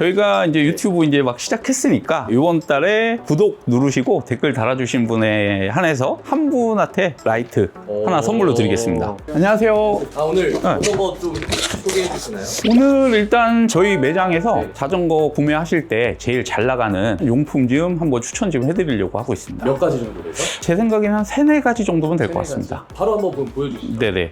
저희가 이제 유튜브 이제 막 시작했으니까 이번 달에 구독 누르시고 댓글 달아주신 분에 한해서 한 분한테 라이트 하나 선물로 드리겠습니다. 안녕하세요. 아 오늘 네. 어떤 거좀 소개해 주시나요? 오늘 일단 저희 매장에서 네. 자전거 구매하실 때 제일 잘 나가는 용품 좀 한번 추천 좀 해드리려고 하고 있습니다. 몇 가지 정도 돼서? 제 생각에는 한 세네 가지 정도면 될 것 같습니다. 바로 한번 보- 보여주시죠. 네네.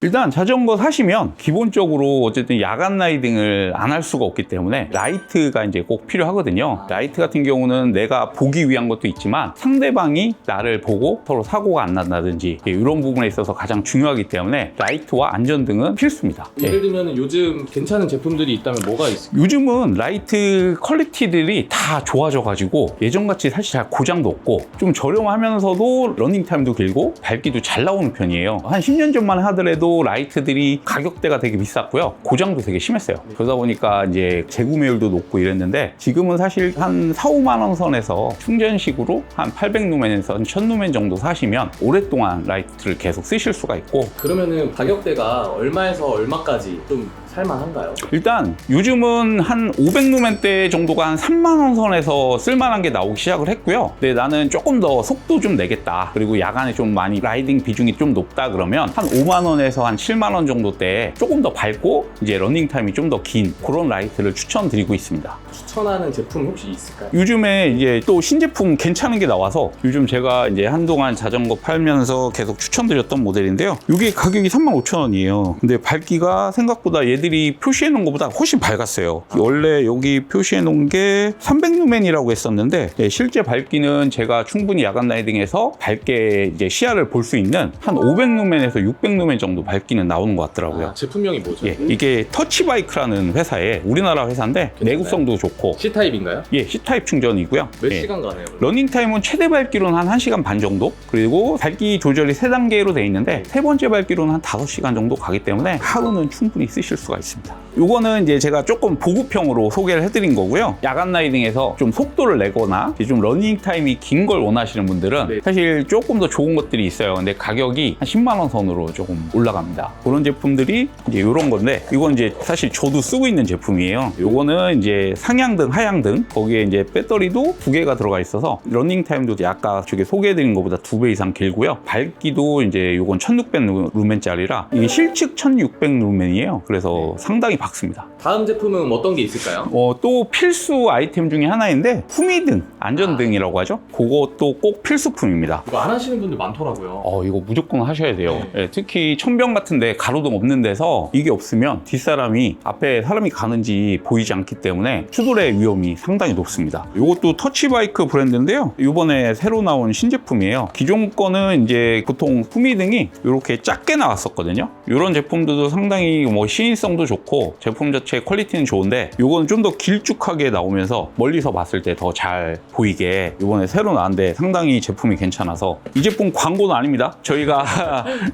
일단 자전거 사시면 기본적으로 어쨌든 야간 라이딩을 안 할 수가 없기 때문에 라이트가 이제 꼭 필요하거든요. 라이트 같은 경우는 내가 보기 위한 것도 있지만 상대방이 나를 보고 서로 사고가 안 난다든지 이런 부분에 있어서 가장 중요하기 때문에 라이트와 안전등은 필수입니다. 예. 예를 들면 요즘 괜찮은 제품들이 있다면 뭐가 있을까요? 요즘은 라이트 퀄리티들이 다 좋아져가지고 예전같이 사실 잘 고장도 없고 좀 저렴하면서도 러닝타임도 길고 밝기도 잘 나오는 편이에요 한 10년 전만 하더라도 라이트들이 가격대가 되게 비쌌고요. 고장도 되게 심했어요. 그러다 보니까 이제 재구매율도 높고 이랬는데 지금은 사실 한 4, 5만 원 선에서 충전식으로 한 800루멘에서 1000루멘 정도 사시면 오랫동안 라이트를 계속 쓰실 수가 있고. 그러면은 가격대가 얼마에서 얼마까지 좀 살만한가요? 일단 요즘은 한 500루멘대 정도가 한 3만 원 선에서 쓸만한 게 나오기 시작을 했고요. 근데 나는 조금 더 속도 좀 내겠다. 그리고 야간에 좀 많이 라이딩 비중이 좀 높다 그러면 한 5만 원에서 한 7만 원 정도 때 조금 더 밝고 이제 러닝 타임이 좀 더 긴 그런 라이트를 추천드리고 있습니다. 추천하는 제품 혹시 있을까요? 요즘에 이제 또 신제품 괜찮은 게 나와서 요즘 제가 이제 한동안 자전거 팔면서 계속 추천드렸던 모델인데요. 이게 가격이 35,000원이에요. 근데 밝기가 생각보다 얘들이 표시해 놓은 것보다 훨씬 밝았어요. 원래 여기 표시해 놓은 게 300루멘이라고 했었는데 네, 실제 밝기는 제가 충분히 야간 라이딩에서 밝게 이제 시야를 볼 수 있는 한 500루멘에서 600루멘 정도 밝기는 나오는 것 같더라고요. 아, 제품명이 뭐죠? 예, 이게 터치바이크라는 회사의 우리나라 회사인데 내구성도 좋고 C 타입인가요? 예, C타입 충전이고요. 몇 예. 시간 가나요? 그럼? 러닝 타임은 최대 밝기로는 한 1시간 반 정도 그리고 밝기 조절이 3단계로 돼 있는데 세 번째 밝기로는 한 5시간 정도 가기 때문에 하루는 충분히 쓰실 수가 있습니다 요거는 이제 제가 조금 보급형으로 소개를 해드린 거고요. 야간 라이딩에서 좀 속도를 내거나 좀 러닝 타임이 긴 걸 원하시는 분들은 네. 사실 조금 더 좋은 것들이 있어요. 근데 가격이 한 10만 원 선으로 조금 올라갑니다. 그런 제품들이 이제 이런 건데 이건 이제 사실 저도 쓰고 있는 제품이에요. 요거는 이제 상향등 하향등 거기에 이제 배터리도 두 개가 들어가 있어서 러닝 타임도 아까 저기 소개해드린 것보다 두 배 이상 길고요. 밝기도 이제 요건 1600 루멘짜리라 이게 실측 1600 루멘이에요. 그래서 상당히 밝습니다 다음 제품은 어떤 게 있을까요? 어, 또 필수 아이템 중에 하나인데 후미등 안전등이라고 하죠 그것도 꼭 필수품입니다 이거 안 하시는 분들 많더라고요. 어, 이거 무조건 하셔야 돼요. 예, 특히 천병 같은데 가로등 없는 데서 이게 없으면 뒷사람이 앞에 사람이 가는지 보이지 않기 때문에 추돌의 위험이 상당히 높습니다. 이것도 터치바이크 브랜드인데요. 이번에 새로 나온 신제품이에요. 기존 거는 이제 보통 후미등이 이렇게 작게 나왔었거든요. 이런 제품들도 상당히 뭐 시인성도 좋고 제품 자체 퀄리티는 좋은데 이건 좀더 길쭉하게 나오면서 멀리서 봤을 때 더 잘 보이게 이번에 새로 나왔는데 상당히 제품이 괜찮아서 이 제품 광고는 아닙니다. 저희가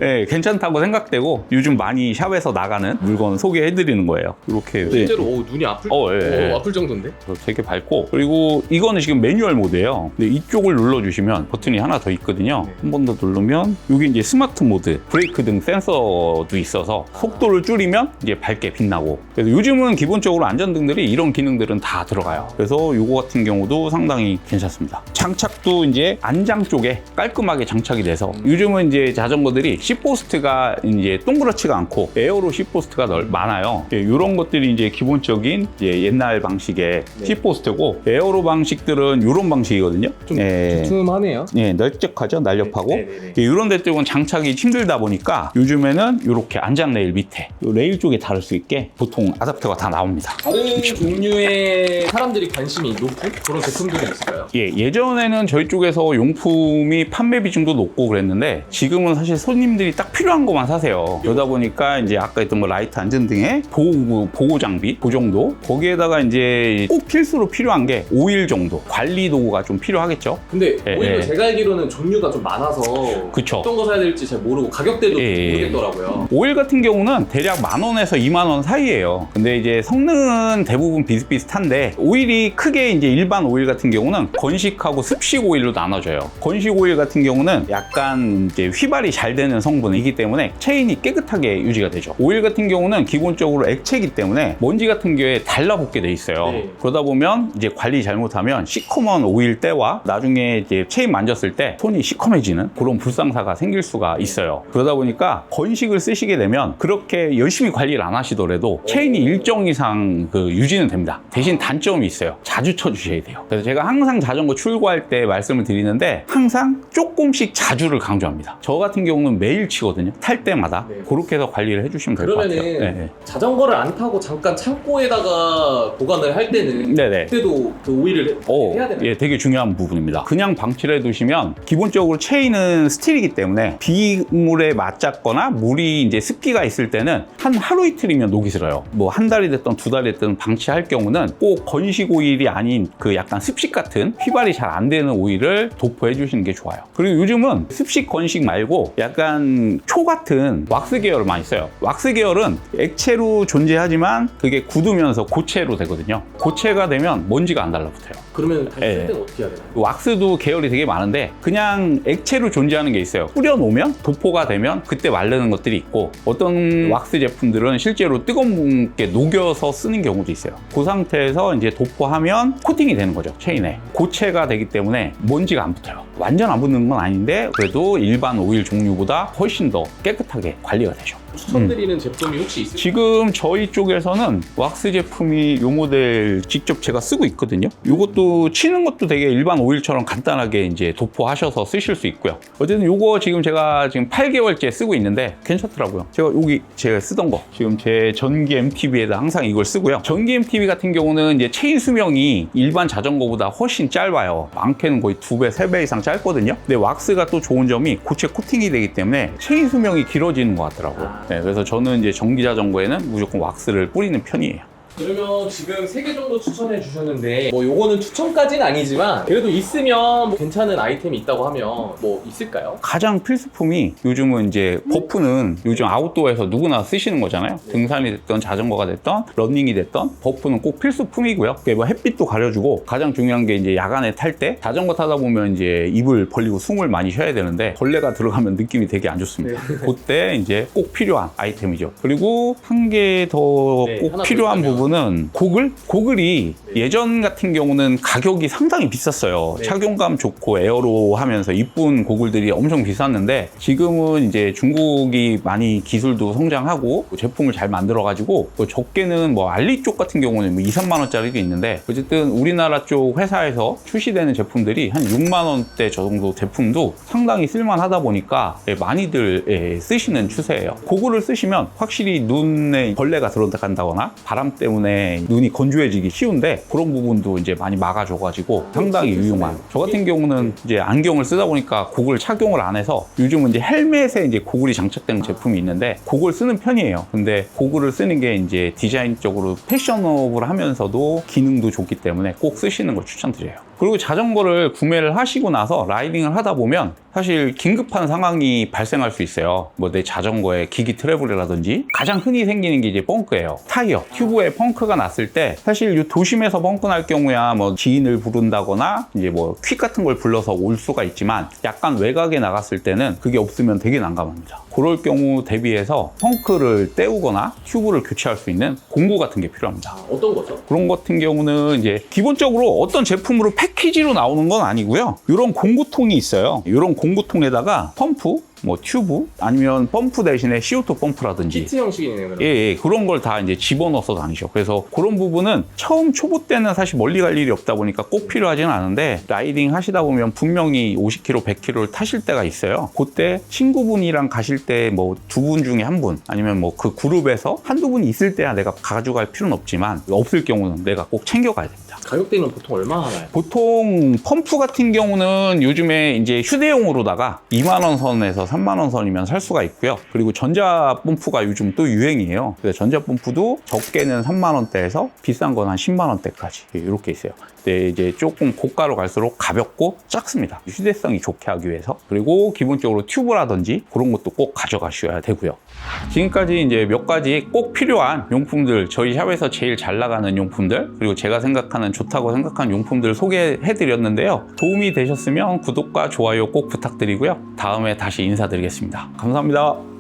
예, 괜찮다고 생각되고 요즘 많이 샵에서 나가는 물건 소개해드리는 거예요. 이렇게 네. 실제로 오, 눈이 아플, 어, 예, 예. 오, 아플 정도인데? 그래서 되게 밝고 그리고 이거는 지금 매뉴얼 모드예요. 근데 이쪽을 눌러주시면 버튼이 하나 더 있거든요. 한 번 더 누르면 여기 이제 스마트 모드, 브레이크 등 센서도 있어서 속도를 줄이면 이제 밝게 빛나고 그래서 요즘은 기본적으로 안전등들이 이런 기능들은 다 들어가요. 그래서 이거 같은 경우도 상당히 괜찮습니다. 장착도 이제 안장 쪽에 깔끔하게 장착이 돼서 요즘은 이제 자전거들이 시포스트가 이제 동그랗지가 않고 에어로 시포스트가 넓, 많아요. 이런 것들이 이제 기본적인 이제 옛날 방식의 네. 시포스트고 에어로 방식들은 이런 방식이거든요. 좀 예. 두툼하네요. 예, 널쩍하죠, 날렵하고. 네, 네, 네. 예, 이런 데 쪽은 장착이 힘들다 보니까 요즘에는 이렇게 안장 레일 밑에 요 레일 쪽에 달을 수 있게 보통 아답터가 다 나옵니다. 다른 종류의 사람들이 관심이 높은 그런 제품들이 있을까요? 예, 예전에는 저희 쪽에서 용품이 판매 비중도 높고 그랬는데 지금은 사실 손님들이 딱 필요한 것만 사세요. 그러다 보니까 이제 아까 했던 뭐 라이트 안전 등의 보호, 보호 장비 그 정도 거기에다가 이제 꼭 필수로 필요한 게 오일 정도 관리 도구가 좀 필요하겠죠. 근데 예, 오히려 예. 제가 알기로는 종류가 좀 많아서 그쵸. 어떤 거 사야 될지 잘 모르고 가격대도 예, 예. 모르겠더라고요. 오일 같은 경우는 대략 만 원에서 2만 원 사 이예요. 근데 이제 성능은 대부분 비슷비슷한데 오일이 크게 이제 일반 오일 같은 경우는 건식하고 습식 오일로 나눠져요. 건식 오일 같은 경우는 약간 이제 휘발이 잘 되는 성분이기 때문에 체인이 깨끗하게 유지가 되죠. 오일 같은 경우는 기본적으로 액체이기 때문에 먼지 같은 경우에 달라붙게 돼 있어요. 네. 그러다 보면 이제 관리 잘못하면 시커먼 오일 때와 나중에 이제 체인 만졌을 때 손이 시커매지는 그런 불상사가 생길 수가 있어요. 그러다 보니까 건식을 쓰시게 되면 그렇게 열심히 관리를 안 하시더라도 체인이 일정 이상 그 유지는 됩니다. 대신 단점이 있어요. 자주 쳐주셔야 돼요. 그래서 제가 항상 자전거 출고할 때 말씀을 드리는데 항상 조금씩 자주를 강조합니다. 저 같은 경우는 매일 치거든요. 탈 때마다 네. 그렇게 해서 관리를 해주시면 될 것 같아요. 그러면은 네, 네. 자전거를 안 타고 잠깐 창고에다가 보관을 할 때는 네네. 그때도 그 오일을 오, 해야 되나요? 예, 되게 중요한 부분입니다. 그냥 방치를 해두시면 기본적으로 체인은 스틸이기 때문에 비물에 맞잡거나 물이 이제 습기가 있을 때는 한 하루 이틀이면 녹이 슬어요. 뭐 한 달이 됐든 두 달이 됐든 방치할 경우는 꼭 건식 오일이 아닌 그 약간 습식 같은 휘발이 잘 안 되는 오일을 도포해 주시는 게 좋아요. 그리고 요즘은 습식 건식 말고 약간 초 같은 왁스 계열을 많이 써요. 왁스 계열은 액체로 존재하지만 그게 굳으면서 고체로 되거든요. 고체가 되면 먼지가 안 달라붙어요. 그러면 다시 네. 쓸 때는 어떻게 해야 되나요? 왁스도 계열이 되게 많은데 그냥 액체로 존재하는 게 있어요. 뿌려놓으면 도포가 되면 그때 마르는 것들이 있고 어떤 왁스 제품들은 실제로 뜨거운 게 녹여서 쓰는 경우도 있어요. 그 상태에서 이제 도포하면 코팅이 되는 거죠. 체인에. 고체가 되기 때문에 먼지가 안 붙어요. 완전 안 붙는 건 아닌데 그래도 일반 오일 종류보다 훨씬 더 깨끗하게 관리가 되죠. 추천드리는 제품이 혹시 있을까요? 지금 저희 쪽에서는 왁스 제품이 요 모델 직접 제가 쓰고 있거든요. 요것도 치는 것도 되게 일반 오일처럼 간단하게 이제 도포하셔서 쓰실 수 있고요. 어쨌든 요거 지금 제가 지금 8개월째 쓰고 있는데 괜찮더라고요. 제가 여기 제가 쓰던 거 지금 제 전기 MTB에다 항상 이걸 쓰고요. 전기 MTB 같은 경우는 이제 체인 수명이 일반 자전거보다 훨씬 짧아요. 많게는 거의 두 배, 세배 이상 짧거든요. 근데 왁스가 또 좋은 점이 고체 코팅이 되기 때문에 체인 수명이 길어지는 것 같더라고요. 네, 그래서 저는 이제 전기 자전거에는 무조건 왁스를 뿌리는 편이에요. 그러면 지금 세개 정도 추천해 주셨는데 뭐 요거는 추천까지는 아니지만 그래도 있으면 뭐 괜찮은 아이템이 있다고 하면 뭐 있을까요? 가장 필수품이 요즘은 이제 버프는 요즘 아웃도어에서 누구나 쓰시는 거잖아요. 등산이 됐던 자전거가 됐던 러닝이 됐던 버프는 꼭 필수품이고요. 그게 뭐 햇빛도 가려주고 가장 중요한 게 이제 야간에 탈 때 자전거 타다 보면 이제 입을 벌리고 숨을 많이 쉬어야 되는데 벌레가 들어가면 느낌이 되게 안 좋습니다. 그때 이제 꼭 필요한 아이템이죠. 그리고 한 개더꼭 네, 하나 더 필요한 있다면. 부분 은 고글? 고글이 네. 예전 같은 경우는 가격이 상당히 비쌌어요. 네. 착용감 좋고 에어로 하면서 이쁜 고글들이 엄청 비쌌는데 지금은 이제 중국이 많이 기술도 성장하고 제품을 잘 만들어가지고 뭐 적게는 뭐 알리 쪽 같은 경우는 뭐 2, 3만 원짜리도 있는데 어쨌든 우리나라 쪽 회사에서 출시되는 제품들이 한 6만 원대 저 정도 제품도 상당히 쓸만하다 보니까 예, 많이들 예, 쓰시는 추세예요. 고글을 쓰시면 확실히 눈에 벌레가 들어간다거나 바람 때문에 눈이 건조해지기 쉬운데 그런 부분도 이제 많이 막아줘가지고 상당히 유용한. 저 같은 경우는 이제 안경을 쓰다 보니까 고글 착용을 안 해서 요즘은 이제 헬멧에 이제 고글이 장착되는 제품이 있는데 고글 쓰는 편이에요. 근데 고글을 쓰는 게 이제 디자인적으로 패셔너블 하면서도 기능도 좋기 때문에 꼭 쓰시는 걸 추천드려요. 그리고 자전거를 구매를 하시고 나서 라이딩을 하다 보면 사실 긴급한 상황이 발생할 수 있어요. 뭐 내 자전거에 기기 트러블이라든지 가장 흔히 생기는 게 이제 펑크예요. 타이어, 튜브에 펑크가 났을 때 사실 이 도심에서 펑크 날 경우야 뭐 지인을 부른다거나 이제 뭐 퀵 같은 걸 불러서 올 수가 있지만 약간 외곽에 나갔을 때는 그게 없으면 되게 난감합니다. 그럴 경우 대비해서 펑크를 때우거나 튜브를 교체할 수 있는 공구 같은 게 필요합니다. 아, 어떤 거죠? 그런 것 같은 경우는 이제 기본적으로 어떤 제품으로 패키지로 나오는 건 아니고요. 이런 공구통이 있어요. 이런 공구통에다가 펌프, 뭐 튜브 아니면 펌프 대신에 CO2 펌프라든지 키트 형식이네요. 그럼. 예, 예, 그런 걸 다 이제 집어넣어서 다니죠. 그래서 그런 부분은 처음 초보 때는 사실 멀리 갈 일이 없다 보니까 꼭 필요하지는 않은데 라이딩 하시다 보면 분명히 50km, 100km를 타실 때가 있어요. 그때 친구분이랑 가실 때 뭐 두 분 중에 한 분 아니면 뭐 그 그룹에서 한두 분이 있을 때야 내가 가져갈 필요는 없지만 없을 경우는 내가 꼭 챙겨가야. 있습니다. 가격대는 보통 얼마 하나요? 보통 펌프 같은 경우는 요즘에 이제 휴대용으로다가 2만 원 선에서 3만 원 선이면 살 수가 있고요. 그리고 전자 펌프가 요즘 또 유행이에요. 그래서 전자 펌프도 적게는 3만 원대에서 비싼 건 한 10만 원대까지 이렇게 있어요. 근데 이제 조금 고가로 갈수록 가볍고 작습니다. 휴대성이 좋게 하기 위해서. 그리고 기본적으로 튜브라든지 그런 것도 꼭 가져가셔야 되고요. 지금까지 이제 몇 가지 꼭 필요한 용품들, 저희 샵에서 제일 잘 나가는 용품들, 그리고 제가 생각하는 좋다고 생각하는 용품들 소개해 드렸는데요. 도움이 되셨으면 구독과 좋아요 꼭 부탁드리고요. 다음에 다시 인사드리겠습니다. 감사합니다.